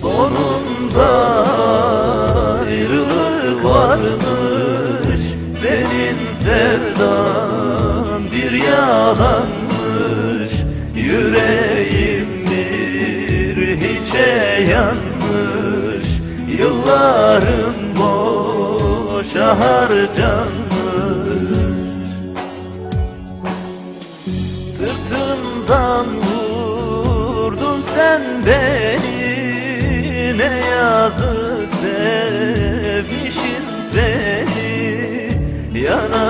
Sonunda ayrılık varmış Senin sevdan bir yalanmış. Yüreğim bir hiçe yanmış Yıllarım boşa harcanmış. Sırtımdan vurdun sen beni Ne yazık sevmişim seni Yanarım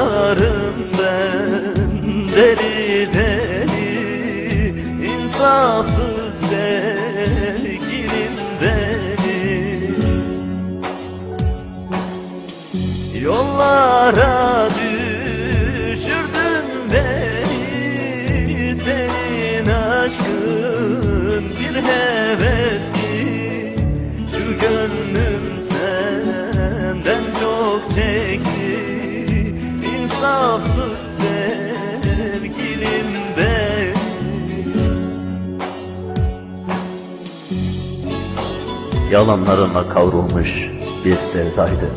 Yalanlarına kavrulmuş bir sevdaydı.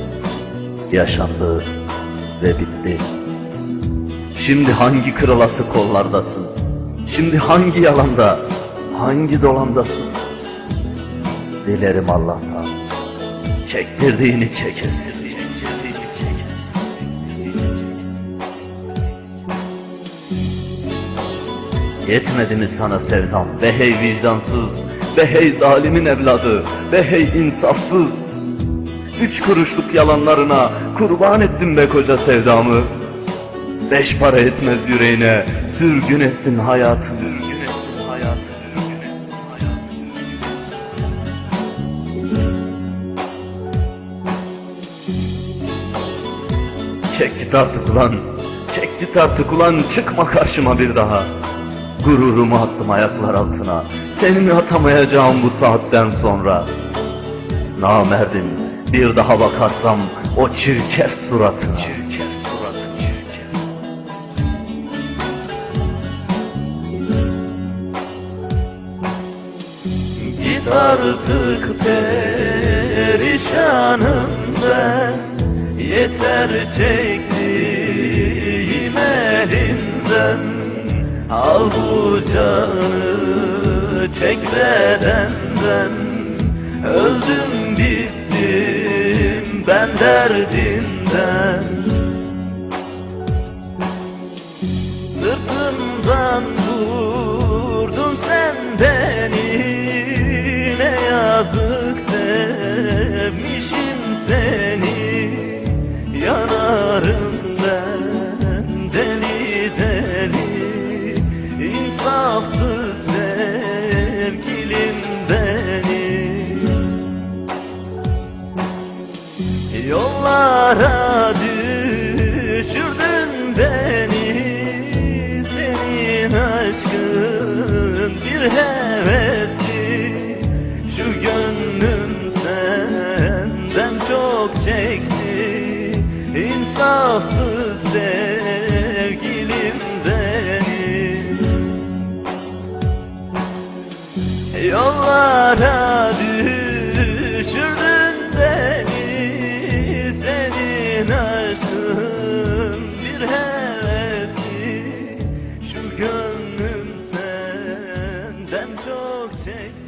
Yaşandı ve bitti. Şimdi hangi kırılası kollardasın? Şimdi hangi yalanda, hangi dolandasın? Dilerim Allah'tan çektirdiğini çekesin. Yetmedi mi sana sevdam be hey vicdansız Be hey zalimin evladı Be hey insafsız. Üç kuruşluk yalanlarına Kurban ettim be koca sevdamı. Beş para etmez yüreğine Sürgün ettin hayatı. Sürgün ettin hayatı Çek git artık ulan Çek git artık ulan Çıkma karşıma bir daha Gururumu attım ayaklar altına. Seni atamayacağım bu saatten sonra. Namerdim bir daha bakarsam O çirkef suratına. Çirkef. Git artık perişanım ben. Yeter çektiğim Al bu canı çek bedenden Öldüm bittim ben derdinden. Sırtımdan vurdun sen beni Ne yazık sevmişim seni İnsafsız sevgilim benim. Yollara düşürdün beni Senin aşkın bir heves çek